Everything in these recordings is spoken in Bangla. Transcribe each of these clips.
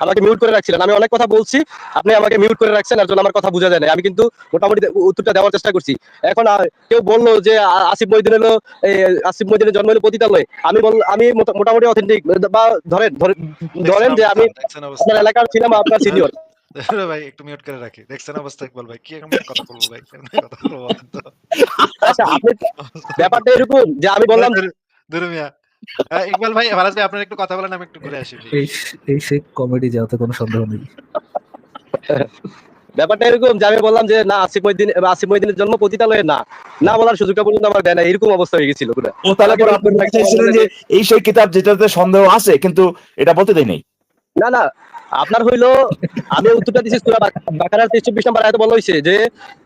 আমাকে মিউট করে রাখছিলেন। আমি অনেক কথা বলছি আপনি আমাকে মিউট করে রাখছেন এর জন্য আমার কথা বোঝা যায় না আমি কিন্তু মোটামুটি উত্তরটা দেওয়ার চেষ্টা করছি। এখন কেউ বলল যে আসিফ মহিদিন হলো আসিফ মহিদিনের জন্ম হলো পতিতালয়। আমি বল আমি মোটামুটি অথেন্টিক বা ধরেন ধরেন- যে আমি আপনার এলাকার ছিলাম আপনার সিনিয়র ভাই একটু মিউট করে রাখি। দেখছেন অবস্থা ইকবাল ভাই কি এরকম কথা বলব ভাই? কথা বলব আচ্ছা আপনি ব্যাপারটা এরকম যে আমি বললাম দূর- দূর মিয়া আহ, ইকবাল ভাই ভালো আছে আপনার একটু কথা বলেন আমি একটু ঘুরে আসি এই এই সেই কমেডি যাতে কোনো সন্দেহ নেই। ব্যাপারটা এরকম যে আমি বললাম যে না আসিফ মহিদিন আসিফ মহিদিনের জন্ম পতিতালয়ে না। না বলার সুযোগটা পর্যন্ত আমার দেয় না এরকম অবস্থা হয়ে গেছিল পুরো। ও তাহলে পরে আপনি চাইছিলেন যে এই সেই কিতাব যেটাতে সন্দেহ আছে কিন্তু এটা বলতে দেয় নাই। না না আপনার হইল আমি উত্তরটা দিচ্ছি সুরা বাকারার তেইশ চব্বিশ নম্বর আয়তে বলা হয়েছে যে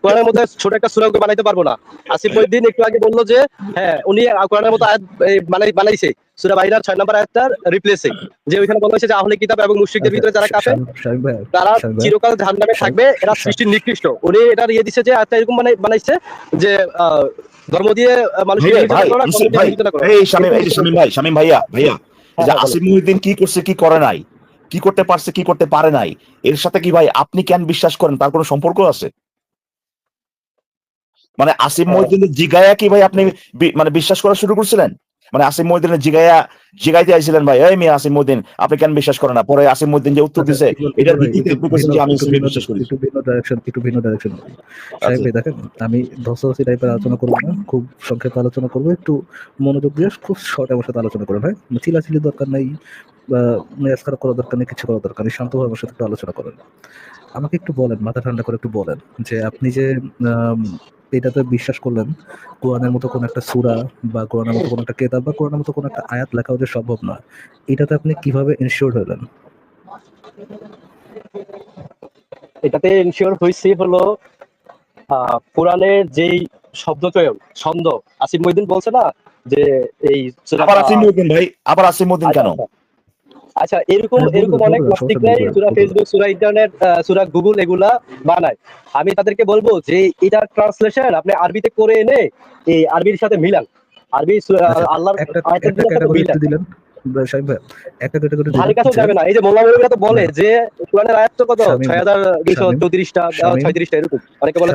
কোরআনের মধ্যে ছোট একটা সুরা বানাইতে পারব না। আসিফ মহিদ্দিন একটু আগে বলল যে হ্যাঁ উনি কোরআনের মতো আয়াত এই, বানাই বানাইছে। সুরা বাইরার ছয় নম্বর আয়াতটার রিপ্লেসে যে ওইখানে বলা হয়েছে যে আহলে কিতাব এবং মুশরিকদের ভিতরে যারা কাফের শামীম- শামীম ভাই তারা চিরকাল জাহান্নামে থাকবে এরা সৃষ্টির নিকৃষ্ট। উনি এটা ইয়ে দিচ্ছে যে আয়াতটা এরকম বানাই- বানাইছে যে আহ, ধর্ম দিয়ে করা। এই শামীম ভাই শামীম ভাইয়া ভাইয়া যে হ্যাঁ, আসিফ মুহিউদ্দিন কি করছে কি করে নাই? কি করতে পারছে কি করতে পারে নাই এর সাথে কি ভাই আপনি কেন বিশ্বাস করেন? তার কোনো সম্পর্ক আছে? মানে আসিফ হ্যাঁ। মহিউদ্দিনের জিগায়া কি ভাই আপনি মানে বিশ্বাস করা শুরু করছিলেন? মানে আসিফ মহিউদ্দিনের জিগায়া জিগাইতে আইছিলেন ভাই এই মেয়ে আসিফ মহিউদ্দিন আপনি কেন বিশ্বাস করেন না? পরে আসিফ মহিউদ্দিন যে উত্তর দিছে ইকবাল- এটার ভাই, ভিত্তিতে আপনি বলছেন যে আমি বিশ্বাস করি। একটু ভিন্ন ডাইরেকশন একটু ভিন্ন ডাইরেকশন সাহেব আচ্ছা। ভাই দেখেন আমি ধসাধসি টাইপের আলোচনা করব না খুব সংক্ষেপে আলোচনা করব একটু মনোযোগ দিয়ে খুব শর্ট আমার সাথে আলোচনা করেন হ্যাঁ? চিলাচিলি দরকার নেই বা মেয়াজ দরকার নেই কিছু করার দরকার নেই শান্তভাবে আমার সাথে একটু আলোচনা করেন। আমাকে একটু বলেন মাথা ঠান্ডা করে একটু বলেন যে আপনি যে এটাতে বিশ্বাস করলেন কোরআনের মতো কোন একটা সূরা বা কোরআনের মতো কোন একটা কেতাব বা কোরআনের মতো কোন একটা আয়াত লেখাও যে সম্ভব না এটাতে আপনি কীভাবে ইনশিওর হলেন? এটাতে ইনশিওর হয়েছে হলো আহ, কোরআনের যেই শব্দ চয়ন ছন্দ আসিফ মহিদিন বলছে না যে এই আবার আসিফ মহিউদ্দিন ভাই আবার আসিফ মহিউদ্দিন কেন? আচ্ছা, এরকম হ্যাঁ, এরকম অনেক বলুন, নাস্তিক নাই নেই, সুরা ফেসবুক সুরা ইন্টারনেট সুরা গুগল এগুলা বানায়। আমি তাদেরকে বলব যে এটা ট্রান্সলেশন আপনি আরবিতে করে এনে এই আরবির সাথে মিলান। আরবি আচ্ছা, আল্লাহর আয়াতের সাথে মিলান। দিলেন বা শাহিম ভাই একটা ক্যাটাগরি ধারে কাছেও যাবে না। এই যে মোল্লা মৌলভীরা তো বলে যে কোরআনের আয়াত তো কত? শামীম, ছয় হাজার দুইশো শামীম, চৌত্রিশটা শামীম, ছয়ত্রিশটা এরকম। অনেকে বলে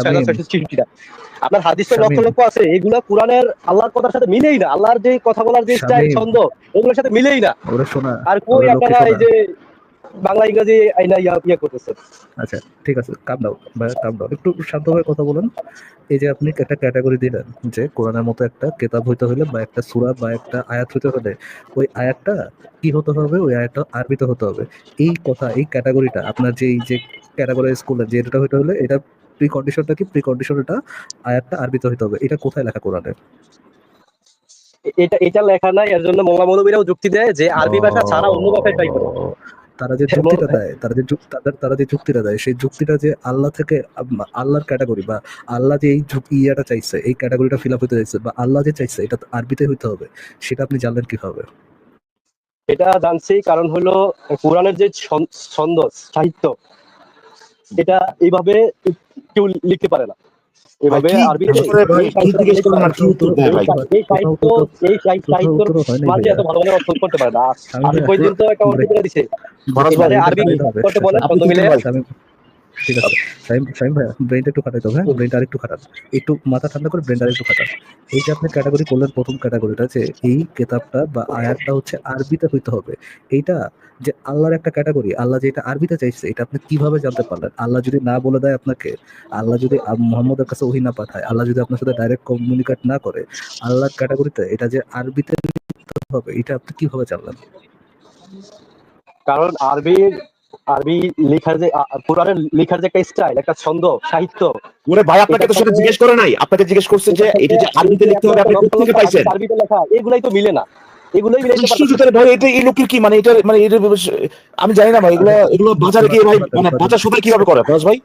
আপনার হাদিস তো লক্ষ লক্ষ আছে এগুলা কোরআনের আল্লাহর কথার সাথে মিলেই না। আল্লাহর যে কথা বলার যে স্টাইল ছন্দ এগুলোর সাথে মিলেই না। আর কই আপনারা এই যে বাংলা ইংরেজি আইনা ইয়া ইয়া করতেছেন আচ্ছা ঠিক আছে কাম ভাই কাম ডাউন একটু শান্তভাবে কথা বলেন। এই যে আপনি একটা ক্যাটাগরি দিলেন যে কোরআনের মতো একটা কেতাব হইতে হলে বা একটা সূরা বা একটা আয়াত হইতে হলে ওই আয়াতটা কি হতে হবে? ওই আয়াতটা আরবিতে হতে হবে। এই কথা এই ক্যাটাগরিটা আপনার যে এই যে ক্যাটাগরাইজ করলেন যে এটা হইতে হলে এটা প্রি কন্ডিশনটা কি? প্রি কন্ডিশনটা আয়াতটা আরবিতে হইতে হবে। এটা কোথায় লেখা কোরআনে? এটা এটা লেখা নাই এর জন্য মোল্লা মৌলভীরাও যুক্তি দেয় যে আরবি ভাষা ছাড়া অন্য ভাষায় ট্রাই করে। তারা যে হ্যাঁ, যুক্তিটা দেয় তারা যে তাদের তারা যে যুক্তিটা দেয় সেই যুক্তিটা যে আল্লাহ থেকে আল্লাহর ক্যাটাগরি বা আল্লাহ যে এই ইয়াটা চাইছে এই ক্যাটাগরিটা ফিল আপ হতে চাইছে বা আল্লাহ যে চাইছে এটা আরবিতে হইতে হবে সেটা আপনি জানলেন কীভাবে? এটা জানছি কারণ হলো কোরআনের যে ছন- ছন্দ সাহিত্য এটা এইভাবে কেউ লিখতে পারে না। এভাবে? এই সাহিত্য এই মাঝে এত ভালো ভালো অর্থ করতে পারে না। পর্যন্ত একটা অর্থ করে দিছে আরবি করতে বলে মিলে? ঠিক আছে। শাহিম ভাইয়া ব্রেনটা একটু খাটাইতে হবে হ্যাঁ? ব্রেনটা আরেকটু খাটান একটু মাথা ঠান্ডা করে ব্রেনটা আরেকটু খাটান এই যে আপনি ক্যাটাগরি করলেন প্রথম ক্যাটাগরিটা যে এই কেতাবটা বা আয়াতটা হচ্ছে আরবিতে হইতে হবে। এইটা যে আল্লাহর একটা ক্যাটাগরি আল্লাহ যেটা আরবিতে চাইছে এটা আপনি কীভাবে জানতে পারলেন? আল্লাহ যদি না বলে দেয় আপনাকে আল্লাহ যদি মোহাম্মদের কাছে ওহি না পাঠায় আল্লাহ যদি আপনার সাথে ডাইরেক্ট কমিউনিকেট না করে আল্লাহর ক্যাটাগরিতে এটা যে আরবিতে হবে এটা আপনি কীভাবে জানলেন? কারণ আরবির আরবি লেখার যে কোরআনের লেখার যে একটা স্টাইল একটা ছন্দ সাহিত্য ওরে ভাই আপনাকে তো সেটা জিজ্ঞেস করে নাই। আপনাকে জিজ্ঞেস করছে যে এটা যে আরবিতে লিখতে হবে আপনি কোথা থেকে পাইছেন? আরবিতে লেখা এগুলাই তো মিলে না। এগুলাই মিলে ভাই এটা এই লোকের কি? মানে এটা মানে এটা আমি জানি না ভাই এগুলো এগুলো বাজারে কি ভাই মানে বাজার সবাই কীভাবে করে? ফরাজ ভাই?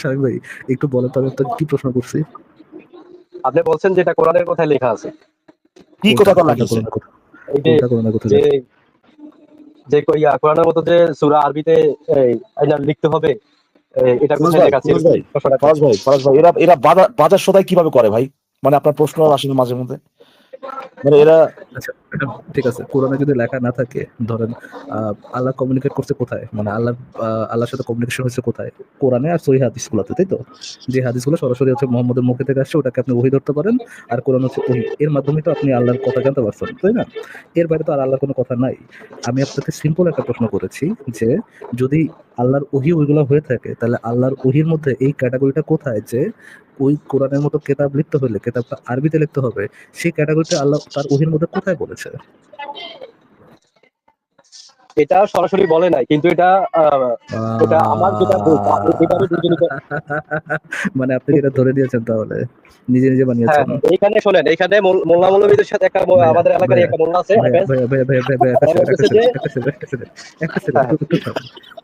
শাহিম ভাই একটু বলেন তো আমি আপনাকে কি প্রশ্ন করছি? আপনি বলছেন যেটা কোরআনের কথায় লেখা আছে। কি কথা কথা কোনটা এই যে ইয়া, কোরআনের মতো যে সূরা আরবিতে লিখতে হবে এটা কোথায় লেখা আছে? ভাই, ভাই এরা এরা বাজার সদাই কীভাবে করে ভাই? মানে আপনার প্রশ্ন আসলে মাঝে মধ্যে। মানে এরা আচ্ছা ঠিক আছে। কোরআনে যদি লেখা না থাকে, ধরেন আল্লাহ কমিউনিকেট করছে কোথায়? মানে আল্লাহ আল্লাহর সাথে কমিউনিকেশন হচ্ছে কোথায়? কোরআনে আর সহি হাদিসগুলোতে, তাই তো? যে হাদিসগুলো সরাসরি হচ্ছে মোহাম্মদের মুখে থেকে আসছে, ওটাকে আপনি ওহি ধরতে পারেন, আর কোরআন হচ্ছে ওহি। এর মাধ্যমে তো আপনি আল্লাহর কথা জানতে পারছেন, তাই না? এর বাইরে তো আর আল্লাহর কোনো কথা নাই। আমি আপনাকে সিম্পল একটা প্রশ্ন করেছি যে, যদি আল্লাহর ওহি ওইগুলো হয়ে থাকে, তাহলে আল্লাহর ওহির মধ্যে এই ক্যাটাগরিটা কোথায় যে ওই কোরআনের মতো কেতাব লিখতে হলে, কেতাবটা আরবিতে লিখতে হবে, সেই ক্যাটাগরিটা আল্লাহ তার ওহির মধ্যে কোথায় বলেছে? এটা সরাসরি বলে নাই কিন্তু এটা এটা আমার যেটা মানে আপনি যেটা ধরে নিয়েছেন তাহলে নিজে নিজে হ্যাঁ বানিয়েছেন এইখানে শোনেন এখানে মোল- মোল্লা মৌলবীদের সাথে একটা আমাদের এলাকার একটা মোল্লা আছে হ্যাঁ।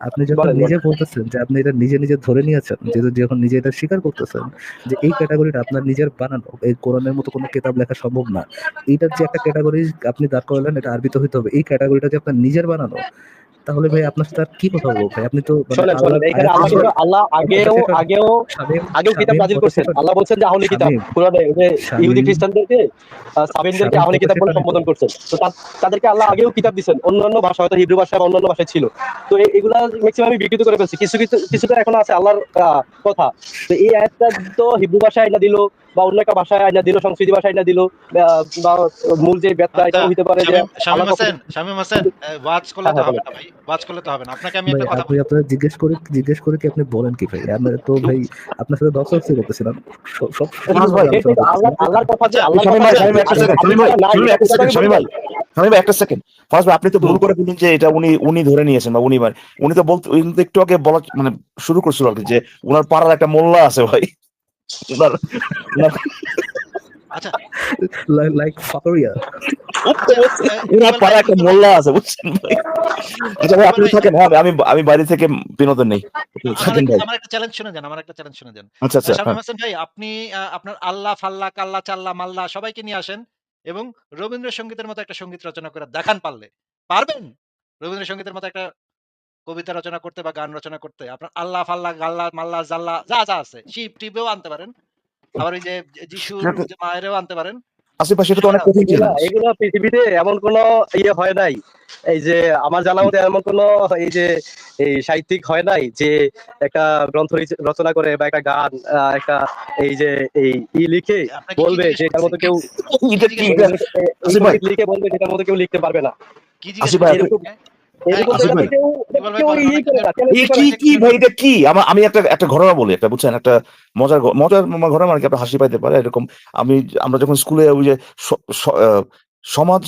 আপনি যখন নিজে বলতেছেন যে আপনি এটা নিজে নিজে ধরে নিয়েছেন যেহেতু যখন নিজে এটা স্বীকার করতেছেন যে এই ক্যাটাগরিটা আপনার নিজের বানানো এই কোরআনের মতো কোনো কিতাব লেখা সম্ভব না এইটার যে একটা ক্যাটাগরি আপনি দাঁড় করালেন এটা আরবিতে হইতে হবে এই ক্যাটাগরিটা যে আপনার নিজের বানানো though. তাহলে ভাই আপনার সাথে আর কি কথা বলব? ভাই আপনি তো মানে আল্লাহ আগেও আগেও আগেও কিতাব নাজিল করছেন। আল্লাহ বলছেন যে আহলি কিতাব কোরআনে যে ইহুদি খ্রিস্টানদেরকে সাবিনদেরকে আহলি কিতাব বলে সম্বোধন করছেন। তো তাদেরকে আল্লাহ আগেও কিতাব দিচ্ছেন অন্যান্য ভাষা হয়তো হিব্রু ভাষা বা অন্যান্য ভাষায় ছিল। তো এগুলা ম্যাক্সিমাম বিকৃত করে ফেলছি। কিছু কিছু কিছুটা এখন আছে আল্লাহর আহ, কথা। তো এই আয়াতটা তো হিব্রু ভাষায় আইনা দিল বা অন্য একটা ভাষায় আইনা দিল সংস্কৃতি ভাষায় আইনা দিল বা- মূল যে ব্যাখ্যা এটা আচ্ছা, হইতে পারে যে শামীম- হোসেন শামীম হোসেন ওয়াজ করলে তো হ্যাঁ, হবে না ভাই। করলে তো হবে না। আপনাকে আমি একটা কথা আপনার জিজ্ঞেস করে জিজ্ঞেস করে কি আপনি বলেন কি ভাই? আমরা তো ভাই আপনার সাথে দশ বছর করতেছিলাম সব ভাই। আল্লাহর কথা যে আল্লাহর কথা ভাই শামীম একটা সেকেন্ড শামীম ভাই একটা সেকেন্ড আমি ভাই শামীম ভাই একটা সেকেন্ড ফরাজ ভাই আপনি তো ভুল করে বললেন যে এটা উনি উনি ধরে নিয়েছেন বা উনি মানে উনি তো বলতে উনি তো একটু আগে বলা মানে শুরু করছিল আর কি যে উনার পাড়ার একটা মোল্লা আছে ভাই। আচ্ছা। Like- like উনার পাড়ায় একটা মোল্লা আছে বুঝছেন ভাই? আচ্ছা ভাই আপনি থাকেন হ্যাঁ আমি আমি বাইরে থেকে বিনোদন নেই। আমার একটা- চ্যালেঞ্জ শুনে যান আমার একটা চ্যালেঞ্জ শুনে যান। আচ্ছা আচ্ছা শামীম হ্যাঁ। হোসেন ভাই আপনি আপনার আল্লাহ ফাল্লা কাল্লা চাল্লা মাল্লা সবাইকে নিয়ে আসেন এবং রবীন্দ্রসঙ্গীতের মতো একটা সংগীত রচনা করে দেখান পারলে। পারবেন? রবীন্দ্রসঙ্গীতের মতো একটা কবিতা রচনা করতে বা গান রচনা করতে। আপনার আল্লাহ ফাল্লা গাল্লা মাল্লা জাল্লা যা যা আছে শিব টিপেও আনতে পারেন। আবার ওই যে যিশুর সেটা- যে মায়েরও আনতে পারেন। ভাই তো অনেক কঠিন ছিল এগুলো পৃথিবীতে এমন কোন ইয়ে হয় নাই। এই যে আমার জানা মতে এমন কোন এই যে এই সাহিত্যিক হয় নাই যে একটা গ্রন্থ রচনা করে বা একটা গান আহ, একটা এই যে এই ই লিখে বলবে যে এটার মতো কেউ লিখে বলবে যেটার মতো কেউ লিখতে পারবে না। ইয়ে আমার আমি একটা একটা ঘটনা বলি একটা বুঝছেন? একটা মজার মজার ঘটনা মানে আপনার হাসি পাইতে পারে এরকম আমি আমরা যখন স্কুলে ওই যে সমাজ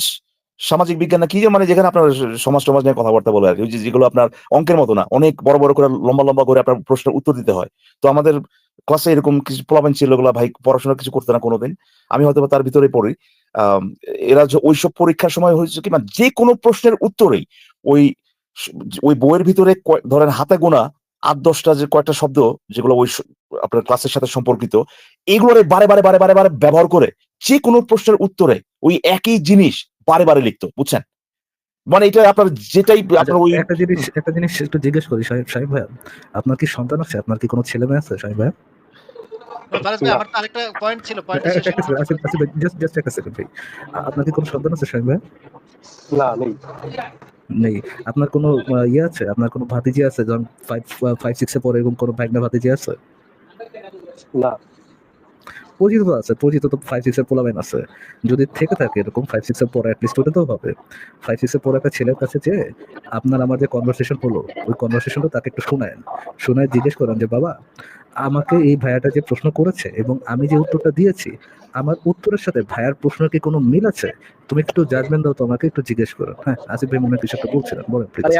সামাজিক বিজ্ঞান না কি মানে যেখানে আপনার সমাজ সমাজ নিয়ে কথাবার্তা বলে আর কি যেগুলো আপনার অঙ্কের মতো না অনেক বড় বড় করে লম্বা লম্বা করে আপনার প্রশ্নের উত্তর দিতে হয়। তো আমাদের ক্লাসে এরকম কিছু পোলাবেন ছিল ওগুলা ভাই পড়াশোনা কিছু করতে না কোনোদিন আমি হয়তো বা তার ভিতরে পড়ি। এরা যে ওইসব পরীক্ষার সময় হয়েছে কি মানে যে কোনো প্রশ্নের উত্তরেই ওই ওই বইয়ের ভিতরে ধরেন হাতে গোনা আট দশটা যে কয়েকটা শব্দ যেগুলো ওই আপনার ক্লাসের সাথে সম্পর্কিত এগুলোরে বারে বারে বারে বারে বারে ব্যবহার করে যে কোনো প্রশ্নের উত্তরে ওই একই জিনিস বারে বারে লিখতো বুঝছেন? মানে এটা আপনার যেটাই আচ্ছা, আপনার ওই একটা জিনিস একটা জিনিস একটু জিজ্ঞেস করি সাহেব সাহেব ভাইয়া আপনার কি সন্তান আছে? আপনার কি কোনো ছেলে মেয়ে আছে সাহেব ভাইয়া? ভাই ভাই। আপনার কি কোনো সন্তান আছে সাহেব ভাইয়া? না নেই। নেই। আপনার কোনো ইয়ে আছে? আপনার কোনো ভাতিজি আছে? যখন ফাইভ ফাইভ সিক্সে পরে এরকম কোনো ভাইগনা ভাতিজি আছে? না। পরিচিত তো আছে পরিচিত তো ফাইভ সিক্সের পোলাবেন আছে। যদি থেকে থাকে এরকম ফাইভ সিক্সের পরে অ্যাটলিস্ট ওটা তো হবে। ফাইভ সিক্সের পরে একটা ছেলের কাছে যে আপনার আমার যে কনভারসেশন হলো ওই কনভারসেশনটা তাকে একটু শোনায়েন শোনায় জিজ্ঞেস করেন যে বাবা আমাকে এই ভাইয়াটা যে প্রশ্ন করেছে এবং আমি যে উত্তরটা দিয়েছি আমার উত্তরের সাথে ভাইয়ার প্রশ্নের কি কোনো মিল আছে? তুমি একটু জাজমেন্ট দাও তো আমাকে একটু জিজ্ঞেস করো। হ্যাঁ আসিফ ভাই মনে কিছু একটা বলছিলেন। বলেন প্লিজ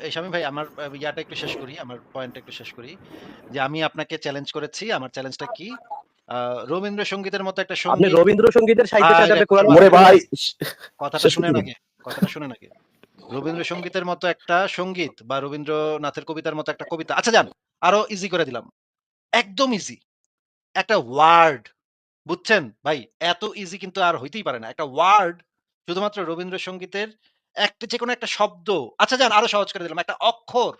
এ- শামীম ভাই আমার ইয়াটা একটু শেষ করি আমার পয়েন্টটা একটু শেষ করি। যে আমি আপনাকে চ্যালেঞ্জ করেছি আমার চ্যালেঞ্জটা কি? আহ, রবীন্দ্রসঙ্গীতের মতো একটা আপনি সংগীত রবীন্দ্রসঙ্গীতের সাহিত্যের সাথে আপনি কোরআন ওরে ভাই কথাটা শুনে। নাকি কথাটা শুনে নাকি রবীন্দ্রসঙ্গীতের মতো একটা সংগীত বা রবীন্দ্রনাথের কবিতার মতো একটা কবিতা আচ্ছা যান। আরও ইজি করে দিলাম। একদম ইজি একটা ওয়ার্ড বুঝছেন? ভাই, এত ইজি কিন্তু আর হইতেই পারে না। একটা ওয়ার্ড শুধুমাত্র রবীন্দ্রসঙ্গীতের একটা যে কোনো একটা শব্দ। আচ্ছা যান, আরও সহজ করে দিলাম। একটা অক্ষর।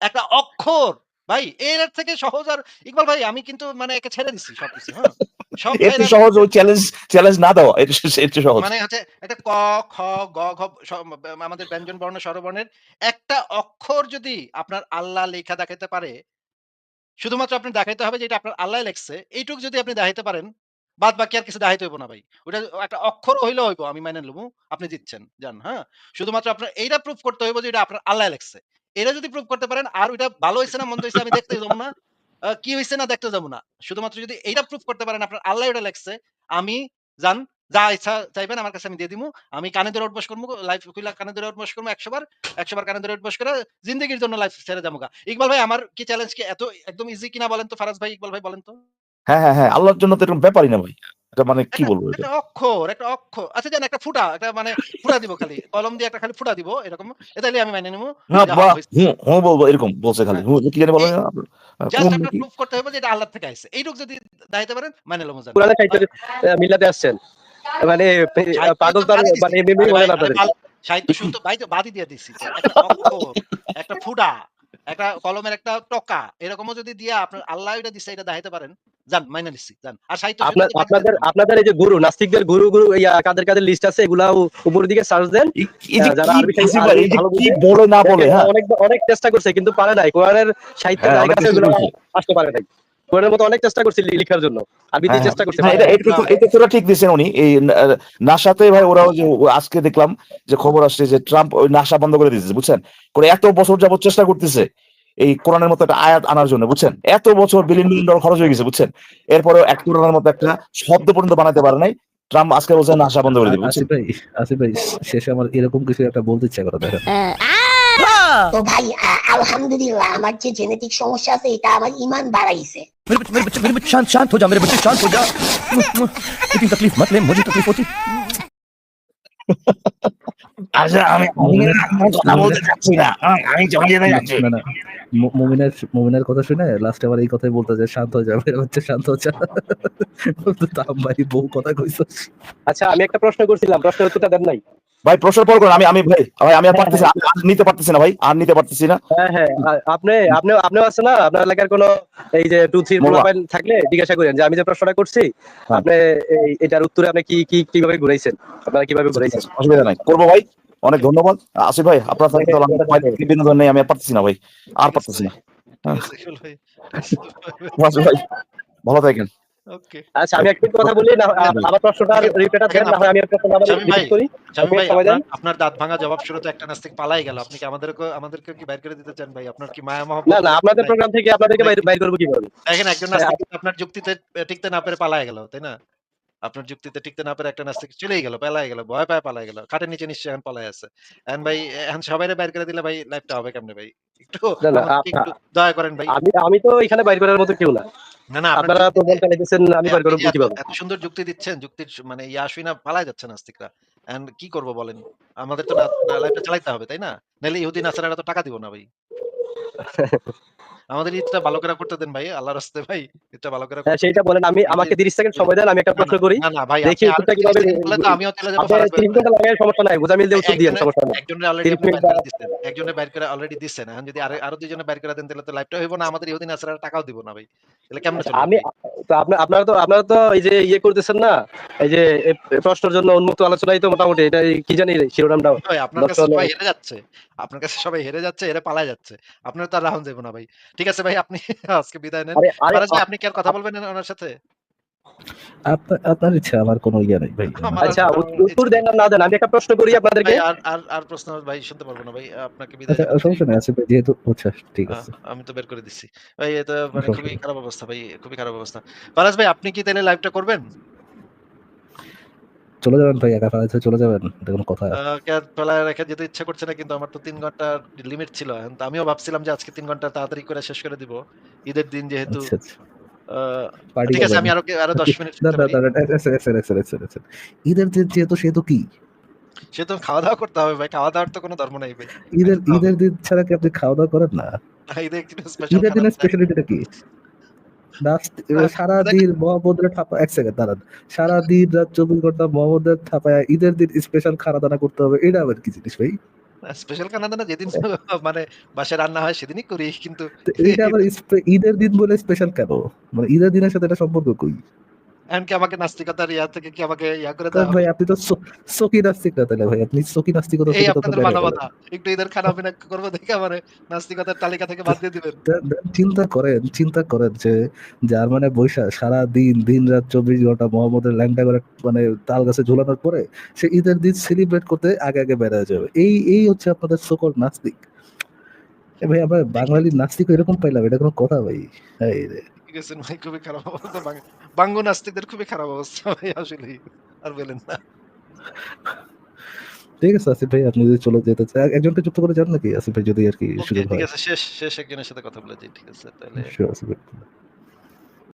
একটা অক্ষর! ভাই, এর থেকে সহজ আর, ইকবাল ভাই, আমি কিন্তু মানে একে ছেড়ে দিচ্ছি সবকিছু হ্যাঁ? সব সহজ ওই চ্যালেঞ্জ চ্যালেঞ্জ না দেওয়া এটা এর সহজ। মানে হচ্ছে একটা ক খ গ ঘ আমাদের ব্যঞ্জন বর্ণ স্বরবর্ণের একটা অক্ষর যদি আপনার আল্লাহ লেখা পারে শুধুমাত্র আপনি দেখাইতে হবে যে এটা আপনার আল্লাহ লেখছে এইটুকু যদি আপনি দেখাইতে পারেন বাদ বাকি আর কিছু দেখাইতে হইব না ভাই। ওটা একটা অক্ষর হইলেও হইব আমি মাইনে নেব আপনি জিতছেন জান হ্যাঁ? শুধুমাত্র আপনার এইটা প্রুফ করতে হইব যে এটা আপনার আল্লাহ লেখছে। এটা যদি প্রুফ করতে পারেন আর ওইটা ভালো হয়েছে না মন্দ হয়েছে আমি দেখতে যাব না। কি হয়েছে না দেখতে যাব না। শুধুমাত্র যদি এইটা প্রুফ করতে পারেন, আপনার আল্লাহ এটা লেখছে, আমি জান, যা ইচ্ছা চাইবেন আমার কাছে আমি দিয়ে দিবো আমি কানে ধরে উঠবস করব লাইফ খুলা কানে ধরে উঠবস করব একশো বার একশো বার কানে ধরে উঠবস করে জিন্দগির জন্য লাইফ ছেড়ে যাব। ইকবাল ভাই, আমার কি চ্যালেঞ্জ কি এত, একদম ইজি কিনা বলেন তো? ফারাজ ভাই, ইকবাল ভাই বলেন তো? হ্যাঁ হ্যাঁ হ্যাঁ আল্লাহর জন্য তো এরকম ব্যাপারই না ভাই। এটা মানে কি একটা- বলব এটা? অক্ষর একটা অক্ষর। আচ্ছা জান একটা ফুটা একটা মানে ফুটা দিব খালি। কলম দিয়ে একটা খালি ফুটা দিব এরকম। আমি মাইনে নেব। হ্যাঁ যা বাহ হয়েছে। হুঁ হুঁ বলব এরকম বলছে খালি। হুঁ কি জানি বলে না? জাস্ট প্রুফ করতে হবে যে এটা আল্লাহ থেকে এইটুকু যদি দাইতে পারেন মানে লমো কোরআনের সাহিত্য মিলাতে আসছেন। মানে পাগল তার মানে এমএমই আপনাদের সাহিত্য শুদ্ধ ভাই তো বাদই দিয়ে দিচ্ছি তো। একটা অক্ষর একটা ফুটা একটা কলমের একটা টকা এরকমও যদি দিয়ে আপনার আল্লাহ এটা দিছে এটা দেখাইতে পারেন। যান যান আর সাহিত্য আপনাদের আপনাদের এই যে গুরু নাস্তিকদের গুরু গুরু ইয়া কাদের কাদের লিস্ট আছে এগুলা উপরের দিকে সার্চ দেন। হ্যাঁ, যারা আরবি সাহিত্য- কি বলে না বলে হ্যাঁ। অনেক অনেক চেষ্টা করছে কিন্তু পারে নাই। কোরআনের সাহিত্যের হ্যাঁ, জায়গা আছে এগুলো আসতে পারে নাই। কোরআনের মতো অনেক চেষ্টা করছে লি- জন্য। আরবিতে চেষ্টা করছে এটা তোরা ঠিক দিয়েছেন উনি। এই নাসাতে ভাই ওরাও যে ও আজকে দেখলাম যে খবর আসছে যে ট্রাম্প ওই নাসা বন্ধ করে দিয়েছে বুঝছেন? করে এত বছর যাবত চেষ্টা করতেছে। এই কোরআনের মতো একটা আয়াত আনার জন্য বুঝছেন? এত বছর বিলিয়ন বিলিয়ন ডলার খরচ হয়ে গেছে বুঝছেন? এরপরে এক কোরআনের মতো একটা শব্দ পর্যন্ত বানাতে পারে নাই। ট্রাম্প আজকে বলছেন আশা বন্ধ করে দিবে আসিফ ভাই আসিফ ভাই শেষে আমার এরকম কিছু একটা বলতে ইচ্ছা করে দেখেন। তো ভাই আলহামদুলিল্লাহ আমার যে জেনেটিক সমস্যা আছে এটা আমার ইমান বাড়াইছে। শান্ত শান্ত হো যা মেরে শান্ত হো যা। তকলিফ মত লে তকলিফ আচ্ছা আমি কথা বলতে চাচ্ছি না। আমি জমা যেতে যাচ্ছি। না না মুমিনের মুমিনের কথা শুনে লাস্টে আবার এই কথাই বলতে যে শান্ত হয়ে যাবে হচ্ছে শান্ত হচ্ছে তাম ভাই বহু কথা কইছো আচ্ছা আমি একটা প্রশ্ন করছিলাম প্রশ্নের উত্তরটা দেন নাই। ভাই প্রশ্ন পর করুন আমি আমি ভাই ভাই আমি আর পারতেছি আর নিতে পারতেছি না ভাই আর নিতে পারতেছি না। হ্যাঁ হ্যাঁ আপনি আপনি আপনিও আছে না? আপনার এলাকার কোনো এই যে টু থ্রি। মোবাইল থাকলে জিজ্ঞাসা করেন যে আমি যে প্রশ্নটা করছি হ্যাঁ। আপনি এই- এটার উত্তরে আপনি কি কি কীভাবে ঘুরাইছেন? আপনারা কীভাবে ঘুরাইছেন? অসুবিধা নাই। করব ভাই অনেক ধন্যবাদ। আসিফ ভাই আপনার সাথে তো ভাই বিনোদন নেই আমি আর পারতেছি না ভাই আর পারতেছি না। ভাই ভালো থাকেন। আচ্ছা আমি একটু কথা বলি না আবার প্রশ্নটা রিপিট দেন না হয় আমি একটা আবার রিপিট করি। আপনার- দাঁত ভাঙা জবাব শুরুতে একটা নাস্তিক পালাই গেল। আপনি কি আমাদেরকে আমাদেরকে কি বাইর করে দিতে চান ভাই? আপনার কি মায়া না মহব্বত? না আপনাদের প্রোগ্রাম থেকে আপনাদেরকে বাইর বাইর কীভাবে? দেখেন একজন নাস্তিক কিন্তু আপনার যুক্তিতে টিকতে না পেরে পালায় গেল তাই না? আপনার যুক্তিতে টিকতে না পেরে একটা নাস্তিক চলেই গেল পালায় গেল ভয় পায় পালায় গেল খাটের নিচে নিশ্চয় এখন পালায় আছে। এখন ভাই এখন সবাই বাইর করে দিলে ভাই লাইফটা হবে কেমনে ভাই? একটু দয়া করেন ভাই। আমি আমি তো এখানে বাইর করার মতো কেউ না। না না আপনারা যুক্তিতে- প্রোগ্রাম চালাইতেছেন আমি বাইর করব কীভাবে এত সুন্দর যুক্তি দিচ্ছেন যুক্তির মানে ইয়া আসুই না পালায় যাচ্ছে নাস্তিকরা। এন্ড কি করব বলেন? আমাদের তো লাইফটা চালাইতে হবে তাই না? নাহলে ইহুদি নাসারারা তো টাকা দিব না ভাই। আমাদের ঈদটা ভালো করে করতে দেন ভাই আল্লাহর রাস্তে ভাই ঈদটা ভালো করে হ্যাঁ সেইটা বলেন আমি আমাকে তিরিশ সেকেন্ড সময় দেন আমি একটা প্রশ্ন করি। না না ভাই দেখি আপনি উত্তরটা 30 কীভাবে বললে তো আমিও চলে যাব আপনি ফারাজ ঘণ্টা লাগায় সমস্যা নাই গোজামিল দিয়ে উত্তর দিয়ে একজনের- সমস্যা নাই। একজনের অলরেডি আপনি দিচ্ছেন একজনের বাইর করে অলরেডি দিচ্ছেন এখন যদি আরও আরও দুইজনে বাইর করে দেন তাহলে তো লাইফটা হইব না আমাদের ইহুদি নাসারারা টাকাও দিব না ভাই। তাহলে কেমনে আচ্ছা, আমি তো আপনার আপনারা তো আপনারা তো এই যে ইয়ে করতেছেন না এই যে প্রশ্নের জন্য উন্মুক্ত আলোচনাই তো মোটামুটি এটা কি জানি শিরোনামটা আপনার কাছে সবাই হেরে যাচ্ছে আপনার কাছে সবাই হেরে যাচ্ছে হেরে পালায় যাচ্ছে আপনার তো আর রাহুল যাব না ভাই। ঠিক আছে ভাই আপনি আজকে বিদায় নেন। আরে আপনি কি আর কথা বলবেন ওনার সাথে? আপনার ইচ্ছা আমার কোনো ইয়ে নেই ভাই। আচ্ছা উত্তর দেন না দেন আমি একটা প্রশ্ন করি আপনাদেরকে। আর আর আর প্রশ্ন ভাই শুনতে পারব না ভাই আপনাকে বিদায় আচ্ছা। সমস্যা নেই আসিফ ভাই যেহেতু আচ্ছা ঠিক আছে। আমি তো বের করে দিচ্ছি। ভাই এটা মানে খুবই খারাপ অবস্থা ভাই খুবই খারাপ অবস্থা। ফারাজ ভাই আপনি কি তাহলে লাইভটা করবেন? চলে যাবেন ভাই একা ফেলা চলে যাবেন এটা কোনো কথা। আহ, কে আর ফেলায় রেখে যেতে ইচ্ছা করছে না কিন্তু আমার তো তিন ঘণ্টার লিমিট ছিল। এখন তো আমিও ভাবছিলাম যে আজকে তিন ঘণ্টা তাড়াতাড়ি করে শেষ করে দিব ঈদের দিন যেহেতু। আচ্ছা আচ্ছা। ঠিক আছে আমি আরও আরও দশ মিনিট ঈদের দিন যেহেতু সেহেতু কি? সে তো খাওয়া দাওয়া করতে হবে ভাই খাওয়া দাওয়ার তো কোনো ধর্ম নাই ভাই। ঈদের ঈদের দিন ছাড়া কি আপনি খাওয়া দাওয়া করেন না? ঈদের একটু স্পেশাল ঈদের দিনের স্পেশালিটিটা কি? রাত- সারা দিন মহম্মদের ঠাপা এক সেকেন্ড দাঁড়ান। সারা দিন রাত চব্বিশ ঘণ্টা মহম্মদের থাপায় ঈদের দিন স্পেশাল খানা দানা করতে হবে এটা আবার কি জিনিস ভাই? স্পেশাল খানা দানা যেদিন মানে বাসায় রান্না হয় সেদিনই করি কিন্তু এটা আবার ঈদের দিন বলে স্পেশাল কেন? মানে ঈদের দিনের সাথে এটা সম্পর্ক কই? এখন কি আমাকে নাস্তিকতার ইয়া থেকে কি আমাকে ইয়া করে তা দেওয়া ভাই আপনি তো সকি নাস্তিক না তাহলে ভাই আপনি সকি নাস্তিকতা এই আপনাদের। মানবতা। একটু এদের খারাপ অভিনয় করব দেখে আমার নাস্তিকতার তালিকা থেকে বাদ দিয়ে দিবেন। চিন্তা করেন চিন্তা করেন যে জার্মানে বৈশা সারা দিন দিন রাত চব্বিশ ঘণ্টা মোহাম্মদের ল্যাংটা করে মানে তাল গাছে ঝুলানোর পরে সে ঈদের দিন সেলিব্রেট করতে আগে আগে বেড়া যাবে। এই এই হচ্ছে আপনাদের সকল নাস্তিক। ভাই আমরা বাঙালি নাস্তিক এরকম পাইলাম এটা কোনো কথা ভাই? রে। ভাই খুবই খারাপ অবস্থা বাঙ্গ বাঙ্গু নাস্তিকদের খুবই খারাপ অবস্থা ভাই আসলে আর বলেন না ঠিক আছে আসিফ ভাই আপনি যদি চলে যেতে চান একজনকে যুক্ত করে যান নাকি আসিফ ভাই যদি আর কি সুযোগ হয় ঠিক আছে শেষ শেষ একজনের সাথে কথা বলে যাই ঠিক আছে তাহলে আসিফ ভাই।